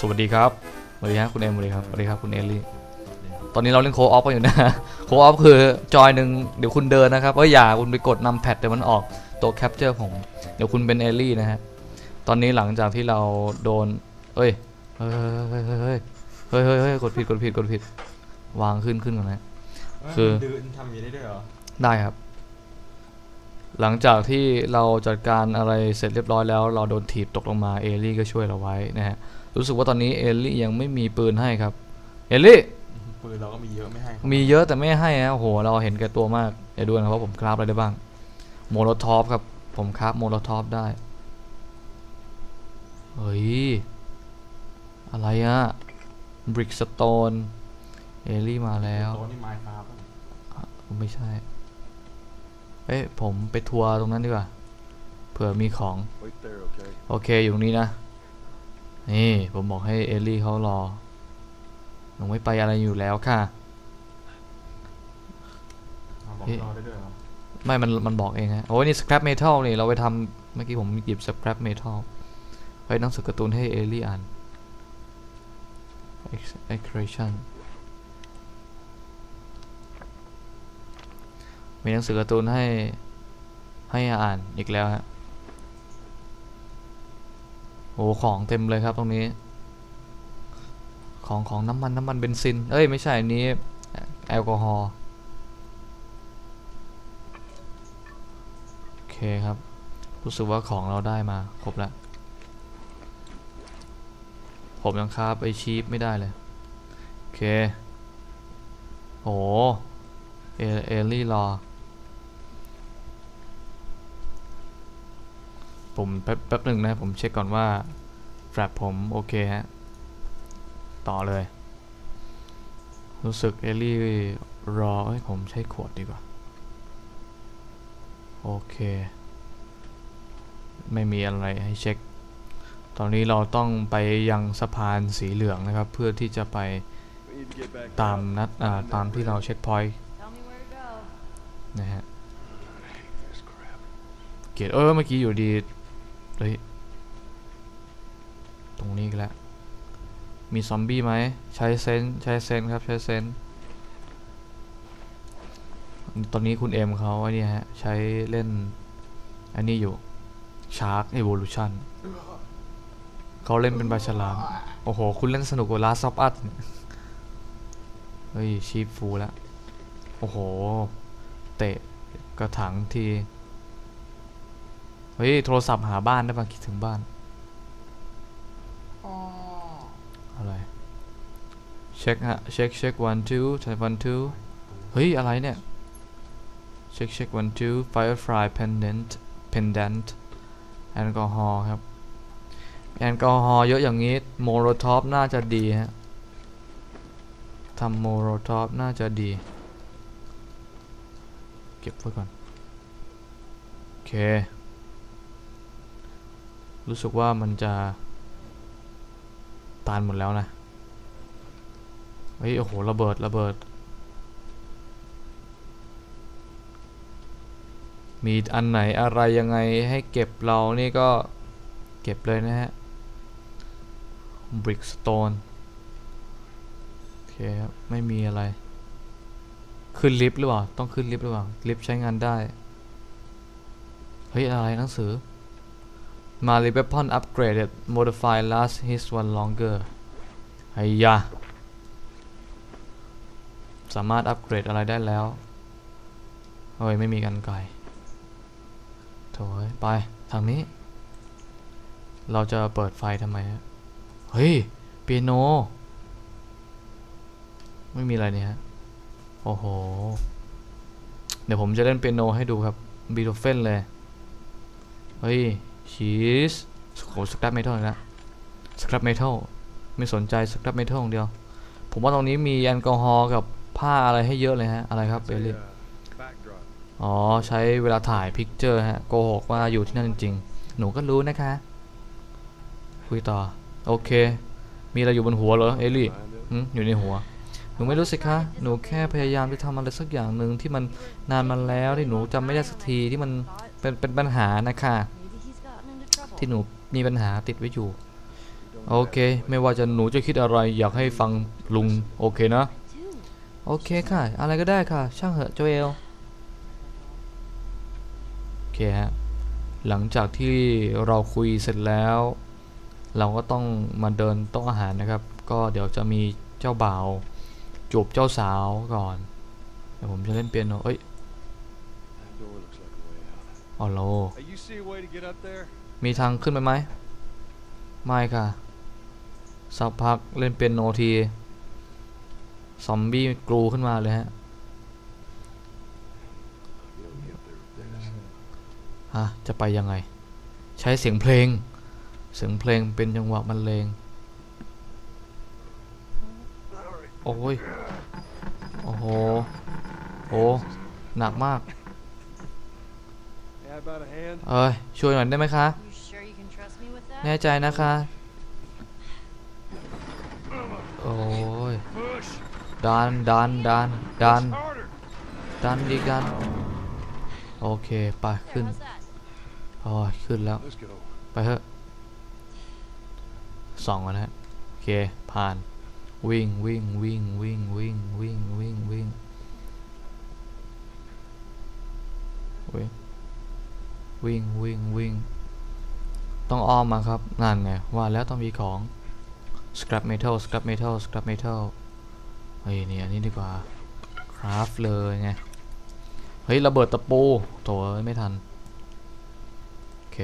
สวัสดีครับสวัสดีครับคุณเอ็มสวัสดีครับสวัสดีครับคุณเอลลี่ตอนนี้เราเล่นโคออฟกันอยู่นะโคออฟคือจอยหนึ่งเดี๋ยวคุณเดินนะครับเอ้ยอย่าคุณไปกดนำแพดเดี๋ยวมันออกตัวแคปเจอร์ผมเดี๋ยวคุณเป็นเอลลี่นะฮะตอนนี้หลังจากที่เราโดนเอ้ยเฮ้ยเฮ้ยเฮ้ยเฮ้ยเฮ้ยเฮ้ยเฮ้ยกดผิดกดผิดกดผิด วางขึ้นขึ้นก่อนนะคือเดินทำอย่างนี้ได้ด้วยเหรอได้ครับ หลังจากที่เราจัดการอะไรเสร็จเรียบร้อยแล้ว เราโดนถีบตกลงมาเอลลี่ก็ช่วยเราไว้นะฮะ รู้สึกว่าตอนนี้เอลลี่ยังไม่มีปืนให้ครับ เอลลี่ ปืนเราก็มีเยอะไม่ให้มีเยอะแต่ไม่ให้นะโอ้โห เราเห็นแก่ตัวมาก เดี๋ยวดูนะครับว่าผมคราฟอะไรได้บ้าง โมโลทอฟครับ ผมคราฟโมโลทอฟได้ เฮ้ย อะไรอะบริกสโตน เอลลี่มาแล้วโต๊ะนี่ไม้ครับไม่ใช่ เอ้ยผมไปทัวร์ตรงนั้นดีกว่า เผื่อมีของ Wait there, okay? โอเค อยู่ตรงนี้นะ นี่ผมบอกให้เอลลี่เขารอหนูไม่ไปอะไรอยู่แล้วค่ะเอาบอกเอ๊ะรอได้ด้วยเหรอไม่ มัน มันบอกเองฮะ โอ้ยนี่ scrap metal นี่ เราไปทำเมื่อกี้ผมหยิบ scrap metal เฮ้ยหนังสือการ์ตูนให้เอลลี่อ่าน Ex- Excretion มีหนังสือการ์ตูนให้ให้อ่านอีกแล้วฮะ โอ้ของเต็มเลยครับตรงนี้ ของของน้ำมันน้ำมันเบนซิน เอ้ยไม่ใช่อันนี้แอลกอฮอล์โอเคครับ รู้สึกว่าของเราได้มาครบแล้ว ผมยังคาบไอชีพไม่ได้เลย โอเค โอ้เอเอลลี่รอ ผมแป๊บแป๊บหนึ่งนะ ผมเช็คก่อนว่าแฟลปผมโอเคฮะ ต่อเลย รู้สึกเอลลี่รอเอ้ยผมใช้ขวดดีกว่า โอเค ไม่มีอะไรให้เช็ค ตอนนี้เราต้องไปยังสะพานสีเหลืองนะครับ เพื่อที่จะไป We need to get back ตาม down. นัดอ่าตามที่เราเช็คพอยต์ Tell me where to go. นะฮะ This crap. เกียรติเออเมื่อกี้อยู่ดี เฮ้ย ตรงนี้กแล้ว มีซอมบี้ไหม ใช้เซน ใช้เซนครับ ใช้เซน ตอนนี้คุณเอ็มเขาไอ้นี่ฮะ ใช้เล่น อันนี้อยู่ Shark Evolution เขาเล่นเป็นปลาฉลาม โอ้โห คุณเล่นสนุกกว่า Last of Us เนี่ยเฮ้ยชีฟฟูแล้ว โอ้โห เตะกระถังที เฮ้ย โทรศัพท์หาบ้านได้ปะคิดถึงบ้าน อะไร เช็คฮะ เช็คเช็ค one two ใช่ one two เฮ้ย อะไรเนี่ย เช็คเช็ค one two firefly pendant pendant แอลกอฮอล์ครับ แอลกอฮอล์เยอะอย่างนี้ โมโลทอฟน่าจะดีฮะทำโมโลทอฟน่าจะดี เก็บไว้ก่อน โอเค รู้สึกว่ามันจะตานหมดแล้วนะ เฮ้ย โอ้โห ระเบิด ระเบิด มีอันไหนอะไรยังไงให้เก็บเรานี่ก็เก็บเลยนะฮะ Brickstone โอเคครับ ไม่มีอะไร ขึ้นลิฟต์หรือเปล่า ต้องขึ้นลิฟต์หรือเปล่า ลิฟต์ใช้งานได้ เฮ้ย อะไรหนังสือ Mali weapon upgraded modify last hit one longer ไอ้ยะสามารถอัปเกรดอะไรได้แล้วเฮ้ย ไม่มีกันไกลโถยไป ทางนี้ เราจะเปิดไฟทำไมฮะเฮ้ย เปียโน ไม่มีอะไรเนี่ยฮะ โอ้โห เดี๋ยวผมจะเล่นเปียโนให้ดูครับบีโธเฟนเลย เฮ้ย ชีสโหสครับเมทัลอีกแล้วสครับเมทัลไม่สนใจสครับเมทัลอย่างเดียว ผมว่าตรงนี้มีแอลกอฮอล์กับผ้าอะไรให้เยอะเลยฮะ อะไรครับเอ It's ลิ a uh, backdrop. อ๋อ ใช้เวลาถ่ายพิกเจอร์ฮะ โกหกว่าอยู่ที่นั่นจริงๆ หนูก็รู้นะคะ คุยต่อ โอเค มีอะไรอยู่บนหัวเหรอ เอลี่ Find it. หึอยู่ในหัว หนูไม่รู้สิคะ หนูแค่พยายามจะทำอะไรสักอย่างหนึ่งที่มันนานมาแล้วที่หนูจำไม่ได้สักทีที่มันเป็นเป็นปัญหานะคะ ที่หนูมีปัญหาติดไว้อยู่ โอเค ไม่ว่าจะหนูจะคิดอะไร อยากให้ฟังลุง โอเคนะ โอเคค่ะ อะไรก็ได้ค่ะ ช่างเหอะโจเอล โอเคฮะ หลังจากที่เราคุยเสร็จแล้ว เราก็ต้องมาเดินโต๊ะอาหารนะครับ ก็เดี๋ยวจะมีเจ้าบ่าวจูบเจ้าสาวก่อน เดี๋ยวผมจะเล่นเปียโนเอ้ย อ๋อโล Hey, you see a way to get up there? มีทางขึ้นไปไหม ไม่ค่ะ สักพักเล่นเปียโนที ซอมบี้กรูขึ้นมาเลยฮะ You don't get up there with this. ฮะ จะไปยังไง ใช้เสียงเพลง เสียงเพลงเป็นจังหวะบรรเลง โอ้ย โอ้โหโอ้หนักมาก เอ้ยช่วยหน่อยได้ไหมคะ You sure you can trust me with that? แน่ใจนะคะ โอ้ย Push. ดัน ดัน ดัน ดัน Harder. ดันดีกัน โอเคไป There, ขึ้น how's that? โอ้ยขึ้นแล้ว Let's go. ไปเถอะสองแล้วนะฮะโอเค ผ่าน วิ่ง วิ่ง วิ่ง วิ่ง วิ่ง วิ่ง วิ่ง วิ่ง วิ่ง วิ่งวิ่งวิ่งต้องอ้อมมาครับนั่นไงว่าแล้วต้องมีของ scrap metal scrap metal scrap metal เฮ้ยนี่อันนี้ดีกว่า craft เลยไง เฮ้ย ระเบิดตะปูโถไม่ทัน โอเค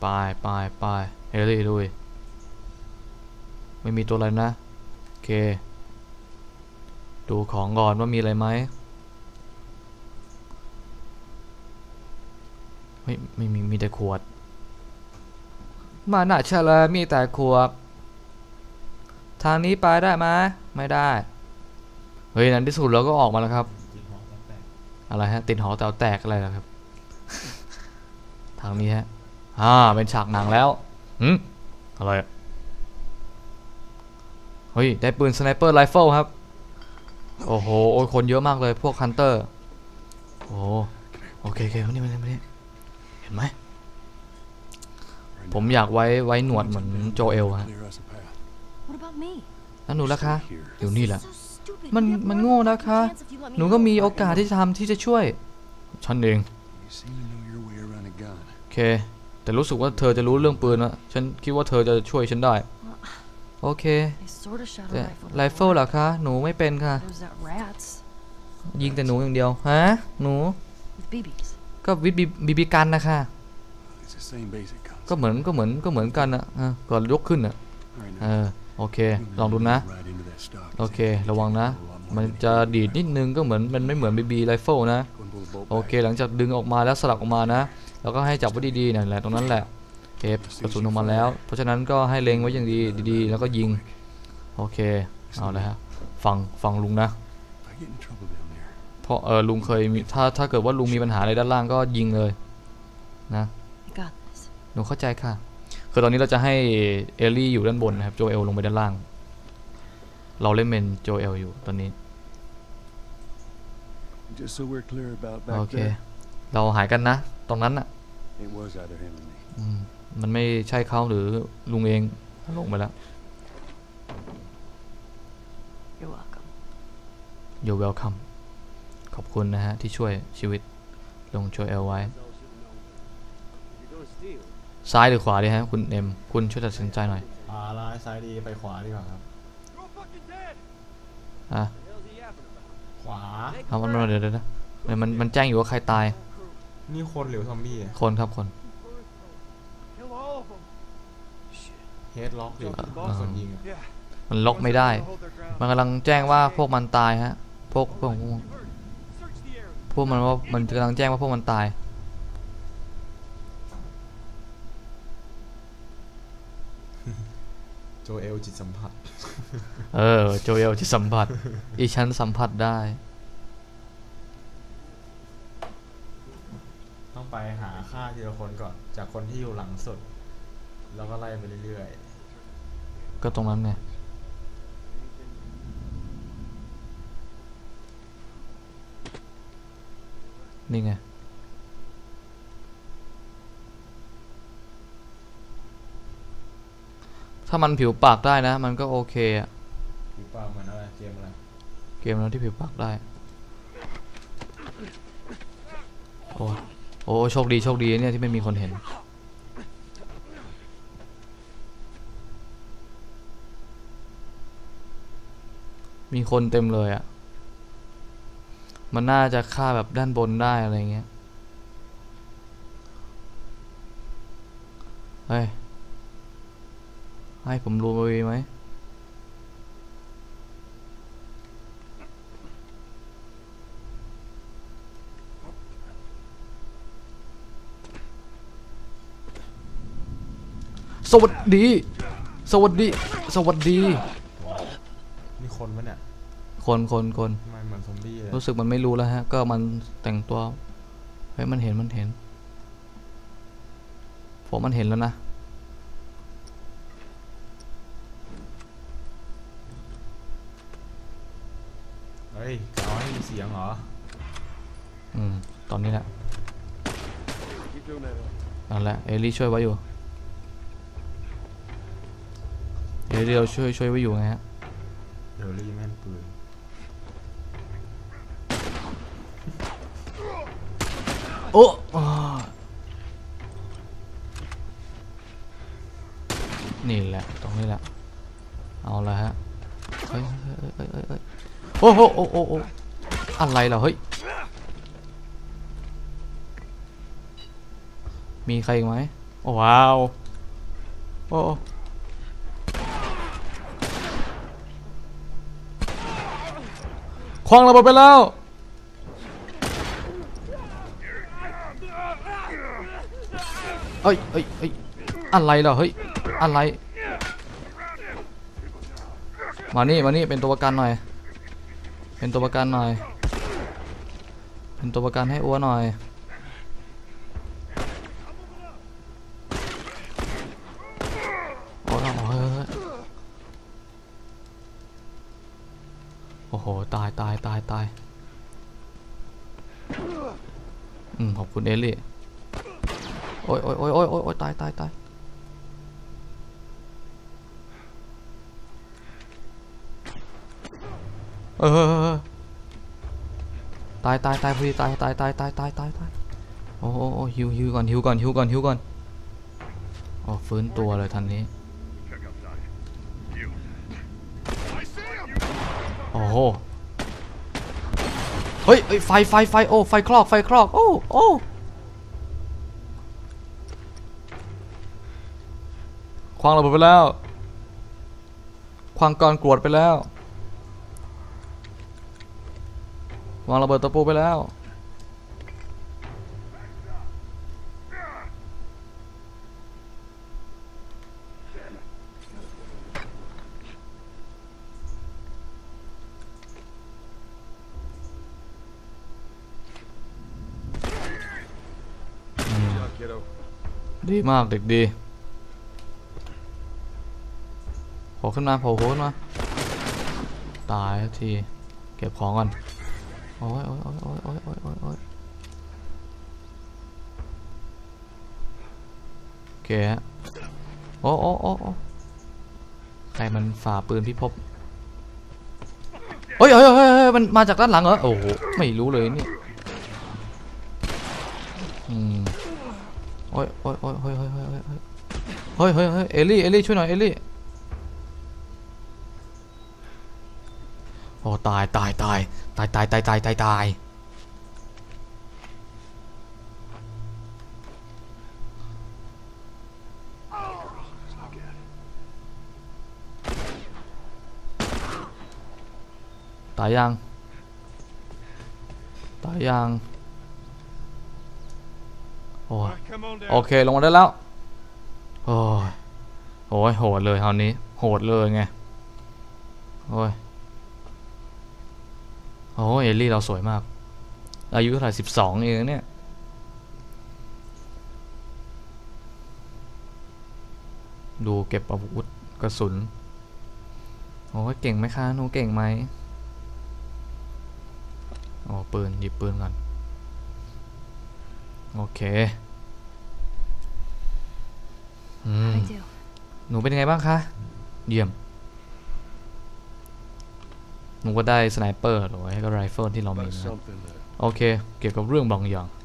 ไปไปไปเฮลี่ลุยไม่มีตัวอะไรนะ โอเค ดูของก่อนว่ามีอะไรไหม ไม่ไม่มีมีแต่ขวด มาหน่ะเฉลยมีแต่ขวด ทางนี้ไปได้ไหมไม่ได้ เฮ้ยในที่สุดเราก็ออกมาแล้วครับ อะไรฮะ ติดหอแต๋วแตกอะไรล่ะครับ ทางนี้ฮะ อ่า เป็นฉากหนังแล้วหืมอะไรเฮ้ย ได้ปืนสไนเปอร์ไรเฟิลครับ โอ้โห โอ้ยคนเยอะมากเลยพวกฮันเตอร์ โอ้โอเคโอเคมานี่มานี่มานี่ เห็นไหม ผมอยากไว้ไว้หนวดเหมือนโจเอลฮะ Clear us a path. What about me? แล้วหนูล่ะคะ Stay here. อยู่นี่แหละ So stupid. มัน You have มัน more โง่ of a นะคะ chance if you let me หนูก็ go. มีโอกาสที่จะทำที่จะช่วย ฉันเอง You seem to know your way around a gun. โอเค แต่รู้สึกว่าเธอจะรู้เรื่องปืนนะ ฉันคิดว่าเธอจะช่วยฉันได้ โอเค I sort of shot a แต่ rifle. ไรเฟิลเหรอคะ หนูไม่เป็นค่ะ Those that rats ยิงแต่หนูอย่างเดียว ฮะ หนู with BBs. ก็วิบีบีบีกันนะคะ It's the same basic concept. ก็เหมือนก็เหมือนก็เหมือนกันนะอะก่อนยกขึ้นอะ All right, เอ now, อโอเค ลองดูนะ right into that stock. โอเค ระวังนะ มันจะดีดนิดนึงก็เหมือนมันไม่เหมือนบีบีไรเฟิลนะ Go and pull the bolt โอเค back. หลังจากดึงออกมาแล้วสลักออกมานะ แล้วก็ให้จับไว้ดีๆนั่นแหละตรงนั้นแหละเก็บกระสุนออกมาแล้ว เพราะฉะนั้นก็ให้เล็งไว้อย่างดีดีๆ แล้วก็ยิง โอเค เอาเลยฮะ ฟัง ฟังลุงนะ เพราะเออลุงเคยมีถ้าถ้าเกิดว่าลุงมีปัญหาอะไรด้านล่างก็ยิงเลยนะ You got this. หนูเข้าใจค่ะ คือตอนนี้เราจะให้เอลลี่อยู่ด้านบนนะครับโจเอลลงไปด้านล่าง เราเล่นเป็นโจเอลอยู่ตอนนี้ just so we're clear about โอ back เค there, เราหายกันนะ ตรงนั้นอะ it was either him or me. อืมมันไม่ใช่เขาหรือลุงเองลงไปแล้ว You're welcome. You're welcome ขอบคุณนะฮะ ที่ช่วยชีวิตลงโจเอลไว้ ซ้ายหรือขวาดีฮะ คุณเอ็ม คุณช่วยตัดสินใจหน่อย อ่าร้ายซ้ายดีไปขวาดีกว่าครับ อะขวา เอามันมาเดี๋ยวเดี๋ยวนะเดี๋ยวมันมันแจ้งอยู่ว่าใครตาย นี่คนหรือซอมบี้คนครับคน เฮดล็อกหรืออ่าคนยิงอะมันล็อกไม่ได้ มันกำลังแจ้งว่าพวกมันตายฮะ พวกพวก พวกมันว่ามันกำลังแจ้งว่าพวกมันตาย โจเอลจิตสัมผัส เออ โจเอลที่สัมผัส อีฉันสัมผัสได้ ต้องไปหาฆ่าทีละคนก่อน จากคนที่อยู่หลังสุด แล้วก็ไล่ไปเรื่อยก็ตรงนั้นไง นี่ไงถ้าถ้ามันผิวปากได้นะ มันก็โอเคอะหรือเปล่าเหมือนอะไรเกมอะไรเกมนั้นที่ผิวปากได้ โอ้โอ้โชคดีโชคดีเนี่ยที่ไม่มีคนเห็น มีคนเต็มเลยอะ่ะ มันน่าจะฆ่าแบบด้านบนได้อะไรเงี้ย เฮ้ย ให้ผมรู้ไหมสวัสดี สวัสดี สวัสดีนี่คนปะเนี่ย คนคนคนทำไมเหมือนซอมบี้เลย รู้สึกมันไม่รู้แล้วฮะ ก็มันแต่งตัวเฮ้ยมันเห็นมันเห็นผมมันเห็นแล้วนะ เฮ้ยเอาให้มีเสียงเหรอ อืม ตอนนี้แหละ Keep doing that. นั่นแหละ เอลี่ช่วยไว้อยู่ เอลี่เราช่วยช่วยไว้อยู่ไงฮะเดี๋ยวรีแม่นปืน โอ้นี่แหละ ตรงนี้แหละ เอาละฮะ เฮ้ยฮ้ยเฮ้ยเฮ้ยเฮ้ยโอ้โหโอ้โหโอ้โหอะไรเหรอเฮ้ย มีใครอีกไหมโอ้ว้าว โอ้คว้างระเบิดไปแล้ว เอ้ยเอ้ยเอ้ยอะไรเหรอเฮ้ยอะไร มานี่มานี่เป็นตัวประกันหน่อย เป็นตัวประกันหน่อย เป็นตัวประกันให้อ้วนหน่อย โอ้โอ้ยเฮ้ยโอ้โห ตายตายตายตาย อืม ขอบคุณเอลี่ โอ้ยโอ้ยโอ้ยโอ้ยโอ้ยตายตายตายเออตายตายตายพอดีตายตายตายตายตายตายตายโอ้โอ้หิวฮิวก่อนฮิวก่อนฮิวก่อนฮิวก่อนโอ้ฟื้นตัวเลยทันนี้โอ้โหเฮ้ยไฟไฟไฟโอ้ไฟคลอกไฟคลอกโอ้โอ้ คว้างระเบิดไปแล้ว คว้างก้อนกรวดไปแล้ว วางระเบิดตะปูไปแล้ว Job, kiddo. ดีมากเด็กดีโผล่ ขึ้นมาโผล่ขึ้นมาตายที เก็บของก่อน โอ้ยโอ้ยโอ้ยโอ้ยโอ้ยโอ้ยโอ้ยโอ้ยโอเคฮะโอ้โอ้โอ้ใครมันฝ่าปืนพิภพเฮ้ยเฮ้ยเฮ้ยเฮ้ยมันมาจากด้านหลังเหรอ โอ้โห ไม่รู้เลยเนี่ยอืมโอ้ยโอ้ยโอ้ยเฮ้ยเฮ้ยเฮ้ยเฮ้ยเฮ้ยเฮ้ยเอลี่ เอลี่ ช่วยหน่อย เอลี่ โอ้ตายตายตายตายตายตายตายตายตายตายยัง ตายยัง โอ้ยโอเค ลงมาได้แล้ว โอ้ยโอ้ยโหดเลยคราวนี้ โหดเลยไง โอ้ย โอ้ยเอลลี่เราสวยมาก อายุเท่าไหร่สิบสองเองนะเนี่ย ดูเก็บอาวุธกระสุน โอ้ยเก่งไหมคะหนูเก่งไหมโอ้ปืน หยิบปืนก่อน โอเคอืม How'd I do? หนูเป็นยังไงบ้างคะ เยี่ยม หนูก็ได้สไนเปอร์หรือว่าก็ไรเฟิลที่เรามี About นะ something that โอเค เกี่ยวกับเรื่องบางอย่าง a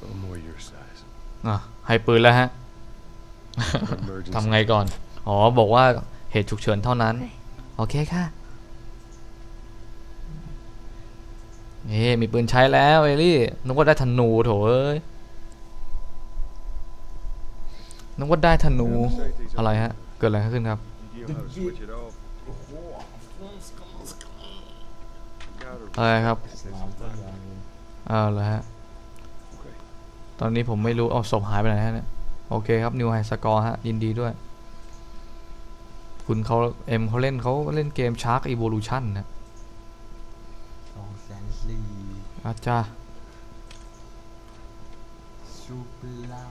little more your size. อะให้ปืนแล้วฮะ Emergency. ทำไงก่อน อ๋อ บอกว่าเหตุฉุกเฉินเท่านั้น Okay. โอเคค่ะนี่มีปืนใช้แล้วเอลี่นึกว่าได้ธนูโถเอ้ยนึกว่าได้ธนู อะไรฮะ เกิดอะไรขึ้นครับ อะไรครับเองอ้าวเหรอฮะ ตอนนี้ผมไม่รู้เอาศพหายไปไหนฮะเนี่ย โอเคครับ นิวไฮสกอร์ฮะ ยินดีด้วย คุณเขาเอ็มเขาเล่นเขาเล่นเกม Shark Evolution นะสองแสนสี่อาจารย์ชูปลา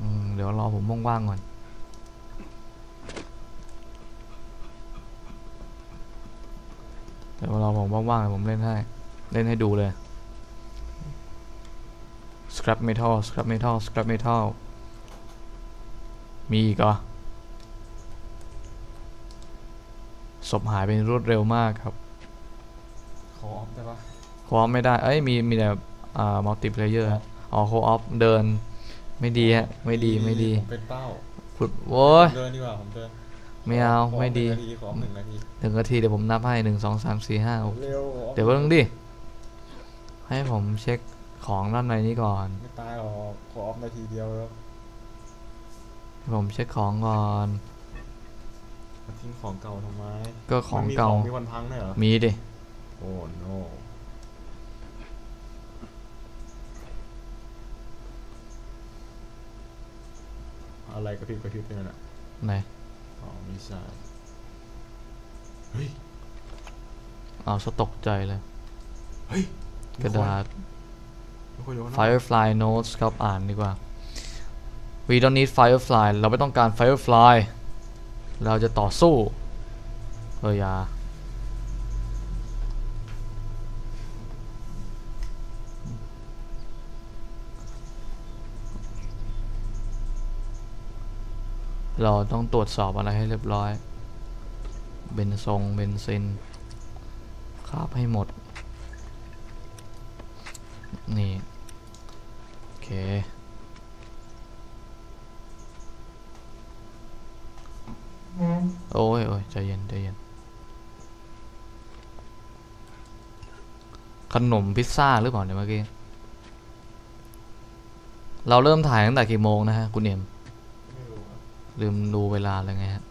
อืมเดี๋ยวรอผมว่างๆก่อน เดี๋ยวรอผมว่างๆเดี๋ยวผมเล่นให้ เล่นให้ดูเลย scrap metal scrap metal scrap metal มีอีกเหรอศพหายไปรวดเร็วมากครับ ขอออฟได้ปะโคออฟไม่ได้ เอ้ย มี มีแต่อ่ามัลติเพลเยอร์อ๋อโคออฟเดิน ไม่ดีฮะ ไม่ดี ไม่ดี ผมเป็นเป้าขุดโว้ยผมเดินดีกว่าผมเดิน ไม่เอาขไม่ดี หนึ่งนาทีขอหนึ่งนาทีหนึ่งนาทีเดี๋ยวผมนับให้หนึ่งสองสามสี่ห้าหกเร็วขอเดี๋ยวเพิ่งดิ ให้ผมเช็คของด้านในนี้ก่อน ไม่ตายหรอกขอออฟนาทีเดียวแล้วให้ผมเช็คของก่อน มาทิ้งของเก่าทำไมก็ของมันมีเก่ามีวันพังด้วยเหรอมีดิ โอ้โนอะไรกระพริบกระพริบเนี่ยน่ะไหน อ๋อไม่ใช่เฮ้ยเอาซะตกใจเลย เฮ้ยกระดาษมีคนอยู่ข้างนอก Firefly Notes ครับ อ่านดีกว่า We don't need Firefly เราไม่ต้องการ Firefly เราจะต่อสู้เอออยา เราต้องตรวจสอบอะไรให้เรียบร้อย เบนซงเบนซินคาบให้หมด นี่ โอเค โอ้ยโอ้ยใจเย็นใจเย็น ขนมพิซซ่าหรือเปล่าเนี่ยเมื่อกี้ เราเริ่มถ่ายตั้งแต่กี่โมงนะฮะ คุณเอ็ม ลืมดูเวลาเลยไงฮะ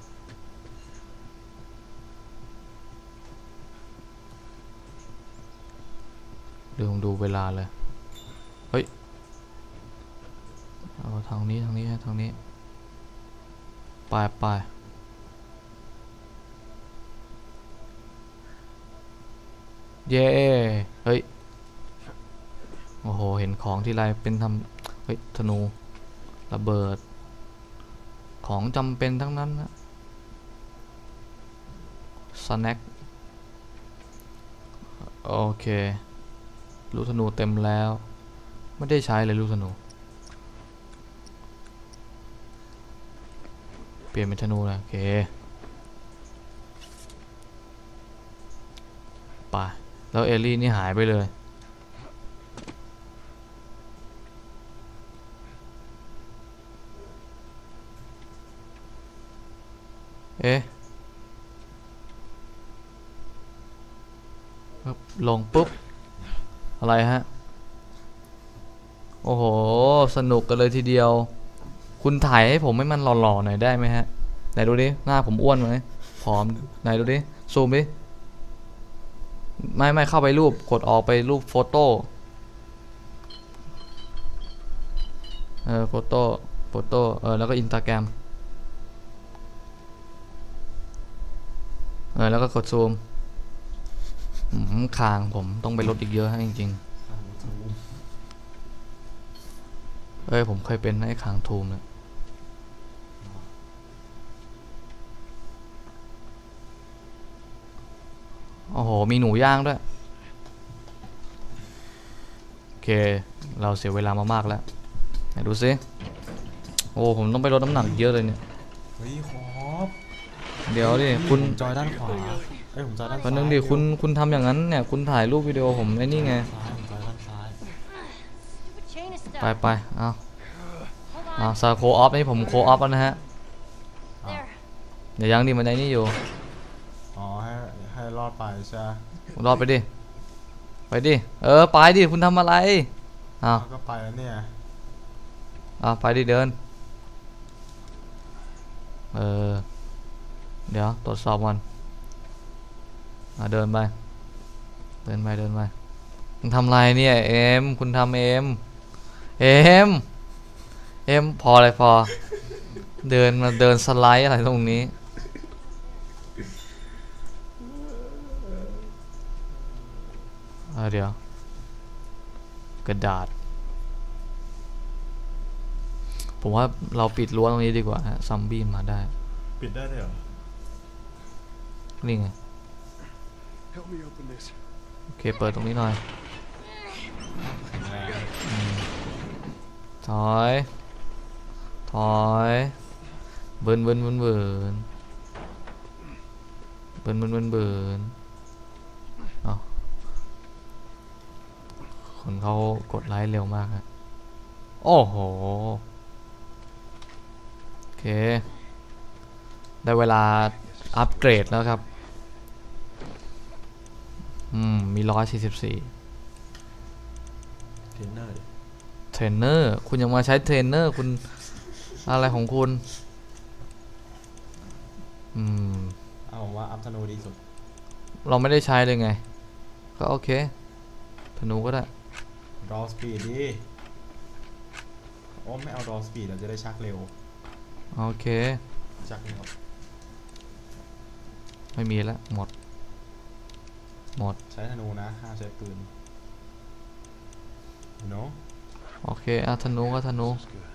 ลืมดูเวลาเลย เฮ้ย เอาทางนี้ทางนี้ฮะทางนี้ ไปไปเย้ เฮ้ย โอ้โห เห็นของที่ไรเป็นทำเฮ้ย ธนู ระเบิด ของจำเป็นทั้งนั้นนะสแน็คโอเคลูกธนูเต็มแล้ว ไม่ได้ใช้เลยลูกธนู เปลี่ยนเป็นธนูนะโอเคไปแล้วเอลี่นี่หายไปเลย เอ๊ะปึ๊บลงปุ๊บ อะไรฮะ โอ้โห สนุกกันเลยทีเดียว คุณถ่ายให้ผมให้มันหล่อๆหน่อยได้ไหมฮะ ไหนดูดิ หน้าผมอ้วนไหมผอม ไหนดูดิ ซูมดิ ไม่ไม่เข้าไปรูป กดออกไปรูปโฟโต้ เออ โฟโต้ โฟโต้ เออ แล้วก็อินสตาแกรม เออ แล้วก็กดซูมอืมคางผมต้องไปลดอีกเยอะฮะจริงๆเอ้ยผมเคยเป็นไอ้คางทูมเนี่ยโอ้โห มีหนูย่างด้วย โอเค เราเสียเวลามามากแล้ว ไหนดูซิ โอ้ ผมต้องไปลดน้ำหนักเยอะเลยเนี่ย เฮ้ยครบ เดี๋ยวดิคุณผมจอยด้านขวาเอ้ยผมจอยด้านตซ้ายอนนึงดิคุณคุณทำอย่างนั้นเนี่ยคุณถ่ายรูปวิดีโอผมไอ้นี่ไงซ้ายผมจอยด้านซ้าย Stupid chain is ไป stuck. ไปเอา Hold เอา on. ซาโคออฟนี่ผมโคออฟแล้วนะฮะ There. เดี๋ยวยังดิมันไอ้นี่อยู่อ๋อให้ให้รอดไปใช่ไหมรอดไปดิไปดิเออไปดิคุณทำอะไรอ้าวแล้วก็ไปแล้วเนี่ยอ้าวไปดิเดินเออ เดี๋ยวตรวจสอบก่อนอเดินไป เดินไป เดินไปคุณทำไรเนี่ยเอ็มคุณทำเอ็มเอ็มเอ็มพออะไรพอ เดินมาเดินสไลด์อะไรตรงนี้เออเดี๋ยว กระดาษ ผมว่าเราปิดรั้วตรงนี้ดีกว่าฮะซอมบี้มาได้ ปิดได้เลยเหรอ นี่ไง Help me open this. โอเค เปิดตรงนี้หน่อยแข็งแรงถอย ถอยเบิร์นเบิร์นเบิร์นเบิร์นเบิร์นเบิร์นเบิร์นเบิร์นเอาคนเขากดไลค์เร็วมากฮะโอ้โห โอเค ได้เวลา อัปเกรดแล้วครับ อืม มีร้อยสี่สิบสี่เทรนเนอร์ดิเทรนเนอร์ คุณยังมาใช้เทรนเนอร์ คุณ อะไรของคุณ อืม เอาผมว่าอัพธนูดีสุด เราไม่ได้ใช้เลยไง ก็โอเคธนูก็ได้ รอสปีดดิโอ้ไม่เอารอสปีดเราจะได้ชักเร็ว โอเค ชักเร็ว ไม่มีแล้วหมด หมด ใช้ธนูนะห้ามใช้ปืน you know โอเคอะธนูก็ธนู That's good.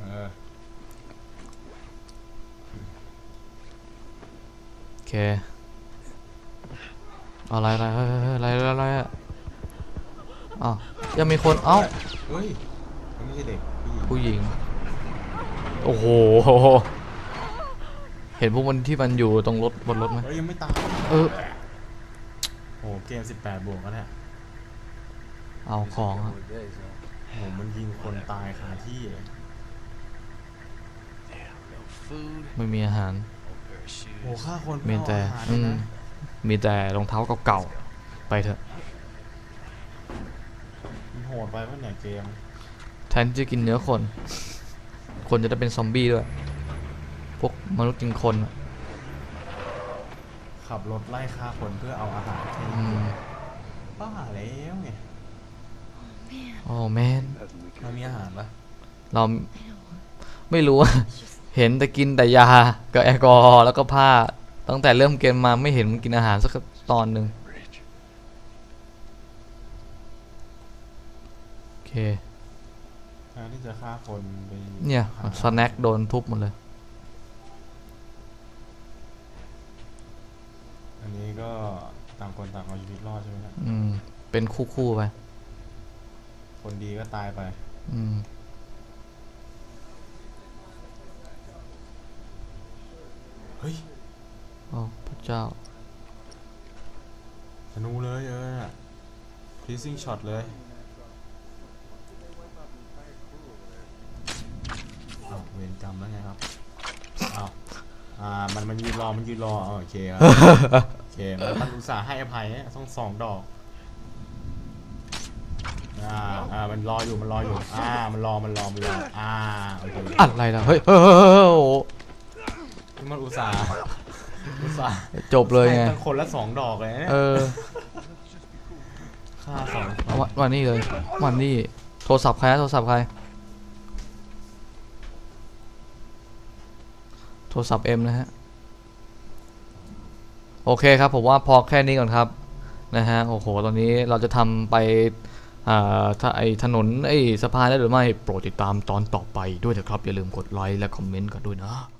เออโอเคอะไรอะไรเฮ้ยเฮ้ยเฮ้ยอะไรอะไรอะไรอะอ้าวยังมีคนเอ้าเฮ้ยมันไม่ใช่เด็กผู้หญิงผู้หญิงโอ้โหเห็นพวกมันที่มันอยู่ตรงรถบนรถไหมเฮ้ยยังไม่ตายเออโอ้เกม18บวกแล้วเนี่ยเอาของอะ Couple of days, huh? โอ้มันยิงคนตายคาที่เลย No food, ไม่มีอาหาร no pair of shoes. โอ้ฆ่าคนมีเพื่อแต่เอาอาหารอืเนี่ยมนะมีแต่รองเท้าเก่าๆไปเถอะมันโหดไปปะเนี่ยเกมแทนที่จะกินเนื้อคน คนจะได้เป็นซอมบี้ด้วยพวก มนุษย์กินคนอะขับรถไล่ฆ่าคนเพื่อเอาอาหารแค่อืนี้มบ้าแล้วไงโอ้แมน Nothing we มัน can มีอาหารปะเราไม่รู้อะ เห็นแต่กินแต่ยากับแอลกอฮอล์แล้วก็ผ้า ตั้งแต่เริ่มเกมมาไม่เห็นมันกินอาหารสักตอนหนึ่ง reach. โอเคแทนที่จะฆ่าคนไปเนี่ยหาสแน็คโดนทุบหมดเลย อันนี้ก็ต่างคนต่างเอาชีวิตรอดใช่ไหมครับอืม เป็นคู่ๆไปคนดีก็ตายไป อืม เฮ้ยโอ้พระเจ้า ธนูเลยเออพลีซิ่งช็อตเลยอ้าวเวรกรรมแล้วไงครับอ้าว อ่ามันมันยืนรอมันยืนรออ๋อโอเคครับโอเคมันมันอุตส่าห์ให้อภัยเนี่ยต้องสองดอกอ่าอ่ามันรออยู่มันรออยู่อ่ามันรอมันรอมันรออ่าโอเคอะไรล่ะเฮ้ยเฮ้ยเฮ้ยเฮ้ยโอ้โหที่มันอุตส่าห์อุตส่าห์จบเลยไงให้ตั้งคนละสองดอกเลยเนี่ยเออฆ่าสองเอามาวันนี้เลยวันนี้โทรศัพท์ใครนะโทรศัพท์ใคร ทรศัพท์เอ็มนะฮะ โอเคครับ ผมว่าพอแค่นี้ก่อนครับ นะฮะ โอ้โห ตอนนี้เราจะทำไปอ่าถ้าไอถนนไอสะพานได้หรือไม่ โปรดติดตามตอนต่อไปด้วยนะครับ อย่าลืมกดไลค์และคอมเมนต์กันด้วยนะ